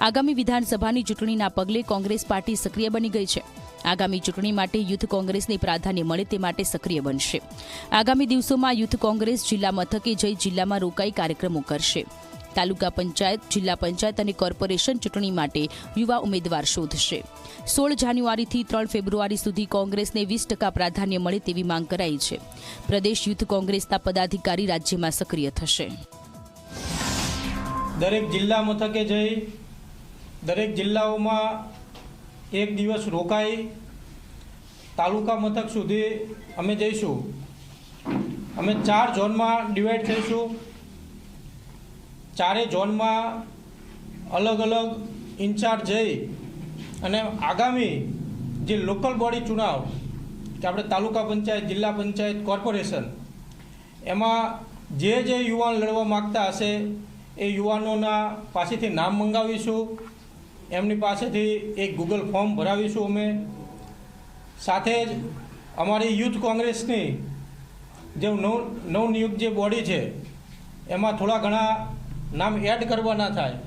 આગામી વિધાનસભાની ચૂંટણીના પગલે કોંગ્રેસ પાર્ટી સક્રિય બની ગઈ છે. આગામી ચૂંટણી માટે યુથ કોંગ્રેસને પ્રાધાન્ય મળે તે માટે સક્રિય બનશે. આગામી દિવસોમાં યુથ કોંગ્રેસ જિલ્લા મથકે જઈ જિલ્લામાં રોકાઈ કાર્યક્રમો કરશે. તાલુકા પંચાયત, જિલ્લા પંચાયત અને કોર્પોરેશન ચૂંટણી માટે યુવા ઉમેદવાર શોધશે. સોળ જાન્યુઆરીથી ત્રણ ફેબ્રુઆરી સુધી કોંગ્રેસને વીસ ટકા પ્રાધાન્ય મળે તેવી માંગ કરાઈ છે. પ્રદેશ યુથ કોંગ્રેસના પદાધિકારી રાજ્યમાં સક્રિય થશે. દરેક જિલ્લા મથકે જઈ દરેક જિલ્લાઓમાં એક દિવસ રોકાઈ તાલુકા મથક સુધી અમે જઈશું. અમે ચાર ઝોનમાં ડિવાઈડ થઈશું. ચારે ઝોનમાં અલગ અલગ ઇન્ચાર્જ જઈ અને આગામી જે લોકલ બોડી ચુનાવ, કે આપણે તાલુકા પંચાયત, જિલ્લા પંચાયત, કોર્પોરેશન, એમાં જે જે યુવાન લડવા માગતા હશે એ યુવાનોના પાસેથી નામ મંગાવીશું. એમની પાસેથી એક ગૂગલ ફોર્મ ભરાવીશું અમે. સાથે જ અમારી યુથ કોંગ્રેસની જે નવ નવનિયુક્ત જે બોડી છે, એમાં થોડા ઘણા નામ એડ કરવાના થાય.